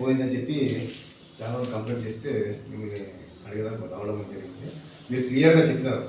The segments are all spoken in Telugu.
పోయిందని చెప్పి చాలా మంది కంప్లైంట్ చేస్తే మిమ్మల్ని అడిగేదానికి రావడం జరిగింది. మీరు క్లియర్గా చెప్పినారు.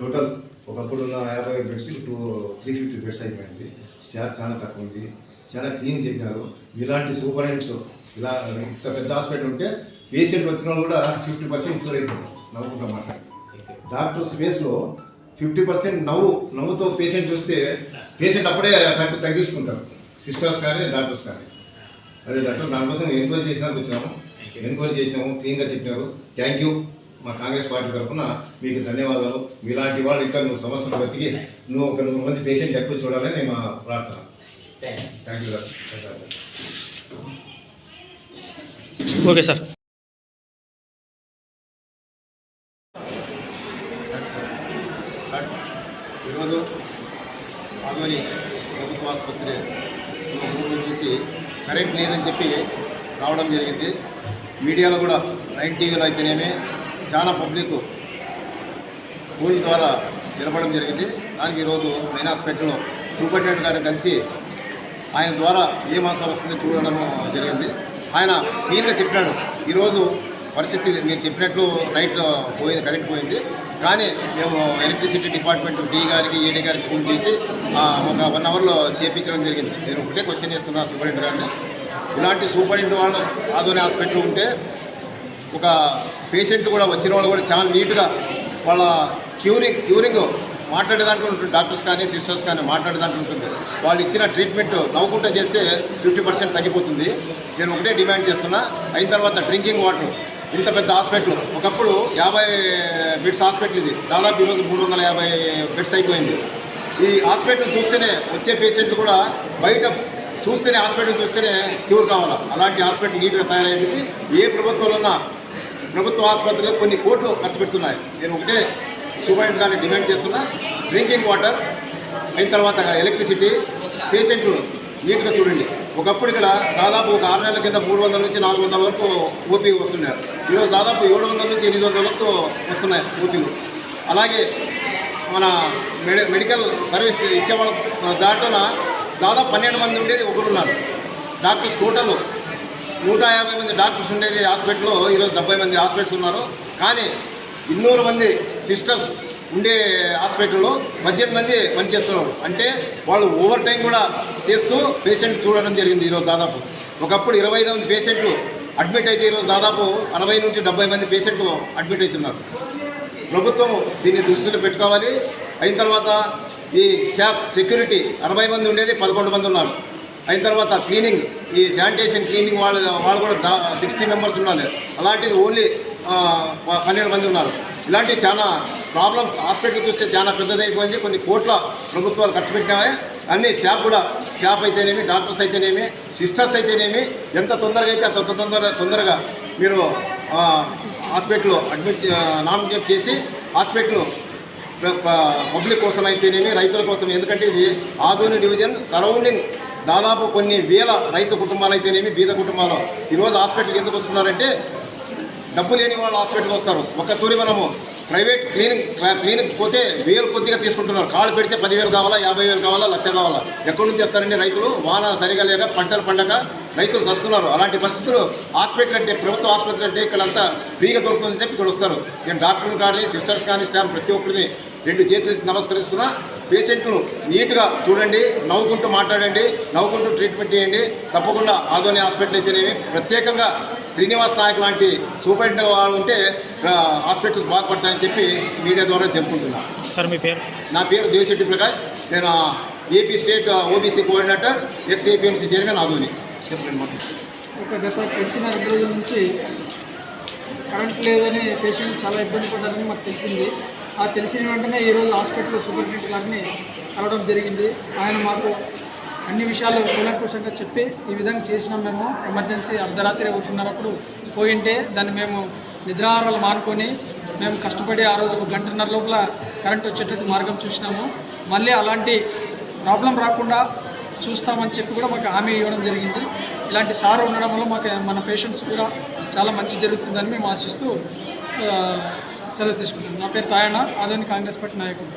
టోటల్ ఒకప్పుడు ఉన్న యాభై beds two three fifty beds అయిపోయింది. స్టాఫ్ చాలా తక్కువ ఉంది. చాలా క్లీన్ చెప్పినారు. ఇలాంటి సూపరింటెంట్స్ ఇలా ఇంత పెద్ద హాస్పిటల్ ఉంటే పేషెంట్ వచ్చిన వాళ్ళు కూడా ఫిఫ్టీ పర్సెంట్ క్యూర్ అయిపోతారు. నవ్వుకుంటా మాట్లాడి డాక్టర్ స్పేస్లో ఫిఫ్టీ పర్సెంట్ నవ్వు నవ్వుతో పేషెంట్ చూస్తే పేషెంట్ అప్పుడే తగ్గి తగ్గించుకుంటారు. సిస్టర్స్ కానీ డాక్టర్స్ కానీ అదే డాక్టర్ దానికోసం ఎంక్వైరీ చేసినాక వచ్చినాము. ఎంక్వైరీ చేసినాము క్లీన్గా చెప్పినారు. థ్యాంక్ యూ మా కాంగ్రెస్ పార్టీ తరఫున మీకు ధన్యవాదాలు. మీలాంటి వాళ్ళు ఇంకా నువ్వు సంవత్సరం బతికి నువ్వు ఒక నూరు మంది పేషెంట్ ఎక్కువ చూడాలని మా ప్రార్థన. Thank you doctor. Okay sir. ఈరోజు ఆదోని ప్రభుత్వ ఆసుపత్రి మూడు నుంచి కరెంట్ లేదని చెప్పి రావడం జరిగింది. మీడియాలో కూడా నైన్ టీవీలో అయితేనేమి చాలా పబ్లిక్ ఫోన్ ద్వారా నిలబడడం జరిగింది. దానికి ఈరోజు మెయిన్ హాస్పిటల్లో సూపరింటెండెంట్ గారిని కలిసి ఆయన ద్వారా ఏ మాసం వస్తుందో చూడడం జరిగింది. ఆయన క్లియర్గా చెప్పాడు. ఈరోజు పరిస్థితి మీరు చెప్పినట్లు నైట్ పోయింది కరెంట్ పోయింది. కానీ మేము ఎలక్ట్రిసిటీ డిపార్ట్మెంట్ డి గారికి ఏడీ గారికి ఫోన్ చేసి ఒక వన్ అవర్లో చేపించడం జరిగింది. నేను ఒకటే క్వశ్చన్ చేస్తున్నా సూపరింటెండెంట్ గారిని. ఇలాంటి సూపరింటెండెంట్ వాళ్ళు ఆదోని హాస్పిటల్ ఉంటే ఒక పేషెంట్ కూడా వచ్చిన వాళ్ళు కూడా చాలా నీట్గా వాళ్ళ క్యూరింగ్ క్యూరింగ్ మాట్లాడే దాంట్లో ఉంటుంది. డాక్టర్స్ కానీ సిస్టర్స్ కానీ మాట్లాడే దాంట్లో ఉంటుంది. వాళ్ళు ఇచ్చిన ట్రీట్మెంట్ నవ్వుకుంటూ చేస్తే ఫిఫ్టీ పర్సెంట్ తగ్గిపోతుంది. నేను ఒకటే డిమాండ్ చేస్తున్నా అయిన తర్వాత డ్రింకింగ్ వాటర్ ఇంత పెద్ద హాస్పిటల్. ఒకప్పుడు యాభై బెడ్స్ హాస్పిటల్ ఇది. దాదాపు ఈరోజు మూడు వందల యాభై బెడ్స్ అయిపోయింది. ఈ హాస్పిటల్ చూస్తేనే వచ్చే పేషెంట్లు కూడా బయట చూస్తేనే హాస్పిటల్ చూస్తేనే క్యూర్ కావాలా? అలాంటి హాస్పిటల్ నీట్గా తయారైంది. ఏ ప్రభుత్వంలో ఉన్నా ప్రభుత్వ ఆసుపత్రిలో కొన్ని కోట్లు ఖర్చు పెడుతున్నాయి. నేను ఒకటే సూపరింట్ గారిని డిమాండ్ చేస్తున్నా. డ్రింకింగ్ వాటర్ అయిన తర్వాత ఎలక్ట్రిసిటీ పేషెంట్లు నీట్గా చూడండి. ఒకప్పుడు ఇక్కడ దాదాపు ఒక ఆరు నెలల కింద మూడు వందల నుంచి నాలుగు వందల వరకు ఓపీ వస్తున్నారు. ఈరోజు దాదాపు ఏడు వందల నుంచి ఎనిమిది వందల వరకు వస్తున్నాయి ఓపీలు అలాగే మన మెడి మెడికల్ సర్వీస్ ఇచ్చే వాళ్ళ దాంట్లోన దాదాపు పన్నెండు మంది ఉండేది ఒకరున్నారు డాక్టర్స్ టోటల్ నూట యాభై మంది డాక్టర్స్ ఉండేది హాస్పిటల్లో ఈరోజు డెబ్బై మంది హాస్పిటల్స్ ఉన్నారు. కానీ ఇన్నూరు మంది సిస్టర్స్ ఉండే హాస్పిటల్లో పద్దెనిమిది మంది పనిచేస్తున్నారు. అంటే వాళ్ళు ఓవర్ టైం కూడా చేస్తూ పేషెంట్ చూడడం జరిగింది ఈరోజు దాదాపు. ఒకప్పుడు ఇరవై ఐదు మంది పేషెంట్లు అడ్మిట్ అయితే ఈరోజు దాదాపు అరవై నుంచి డెబ్బై మంది పేషెంట్లు అడ్మిట్ అవుతున్నారు. ప్రభుత్వం దీన్ని దృష్టిలో పెట్టుకోవాలి. అయిన తర్వాత ఈ స్టాఫ్ సెక్యూరిటీ అరవై మంది ఉండేది పదకొండు మంది ఉన్నారు. అయిన తర్వాత క్లీనింగ్ ఈ శానిటేషన్ క్లీనింగ్ వాళ్ళు వాళ్ళు కూడా సిక్స్టీ మెంబర్స్ ఉన్నారు అలాంటిది ఓన్లీ ప- పన్నెండు మంది ఉన్నారు. ఇలాంటి చాలా ప్రాబ్లం హాస్పిటల్ చూస్తే చాలా పెద్దదైపోయింది. కొన్ని కోట్ల ప్రభుత్వాలు ఖర్చు పెట్టినాయి. అన్ని స్టాఫ్ కూడా స్టాఫ్ అయితేనేమి డాక్టర్స్ అయితేనేమి సిస్టర్స్ అయితేనేమి ఎంత తొందరగా అయితే అంత తొందర తొందరగా మీరు హాస్పిటల్లో అడ్మిట్ నామినేట్ చేసి హాస్పిటల్ ప- పబ్లిక్ కోసం అయితేనేమి రైతుల కోసం ఎందుకంటే ఇది ఆదోని డివిజన్ సరౌండింగ్ దాదాపు కొన్ని వేల రైతు కుటుంబాలు అయితేనేమి బీద కుటుంబాలు. ఈరోజు హాస్పిటల్కి ఎందుకు వస్తున్నారంటే డబ్బు లేని వాళ్ళు హాస్పిటల్కి వస్తారు. ఒక తూరి మనము ప్రైవేట్ క్లినిక్ క్లినిక్ పోతే వేలు కొద్దిగా తీసుకుంటున్నారు. కాళ్ళు పెడితే పదివేలు కావాలా యాభై వేలు కావాలా లక్ష కావాలా? ఎక్కడి నుంచి వస్తారండి రైతులు? వాన సరిగా లేక పంటలు పండగ రైతులు వస్తున్నారు అలాంటి పరిస్థితులు హాస్పిటల్ అంటే ప్రభుత్వ ఆసుపత్రి అంటే ఇక్కడంతా ఫ్రీగా దొరుకుతుందని చెప్పి ఇక్కడ వస్తారు. నేను డాక్టర్లు కానీ సిస్టర్స్ కానీ స్టాఫ్ ప్రతి ఒక్కరిని రెండు చేతులు నమస్కరిస్తున్నా. పేషెంట్ను నీట్గా చూడండి నవ్వుకుంటూ మాట్లాడండి నవ్వుకుంటూ ట్రీట్మెంట్ చేయండి. తప్పకుండా ఆదోని హాస్పిటల్ అయితేనేమి ప్రత్యేకంగా శ్రీనివాస్ నాయక్ లాంటి సూపరింటెండెంట్ వాళ్ళు ఉంటే ఆ, హాస్పిటల్స్ బాగుపడతాయని చెప్పి మీడియా ద్వారా చెప్పుకుంటున్నాను సార్ మీ పేరు? నా పేరు దేవిశెట్టి ప్రకాష్. నేను AP state OBC coordinator ex APMC chairman మొత్తం ఒక గత పెంచిన రెండు రోజుల నుంచి కరెంట్ లేదని పేషెంట్ చాలా ఇబ్బంది పడ్డారని మాకు తెలిసింది. ఆ తెలిసిన వెంటనే ఈరోజు హాస్పిటల్ సూపరింటెండెంట్ గారిని కలవడం జరిగింది. ఆయన మాకు అన్ని విషయాలు కూలంకుషంగా చెప్పి ఈ విధంగా చేసినాం మేము. ఎమర్జెన్సీ అర్ధరాత్రి ఒకటిన్నరప్పుడు పోయింటే దాన్ని మేము నిద్రాహారాలు మానుకొని మేము కష్టపడి ఆ రోజు ఒక గంటన్నర లోపల కరెంట్ వచ్చేటట్టు మార్గం చూసినాము. మళ్ళీ అలాంటి ప్రాబ్లం రాకుండా చూస్తామని చెప్పి కూడా మాకు హామీ ఇవ్వడం జరిగింది. ఇలాంటి సార్ ఉండడం వల్ల మాకు మన పేషెంట్స్ కూడా చాలా మంచి జరుగుతుందని మేము ఆశిస్తూ సెలవు తీసుకుంటాం నా పేరు తాయణ ఆదోని కాంగ్రెస్ పార్టీ నాయకుడు.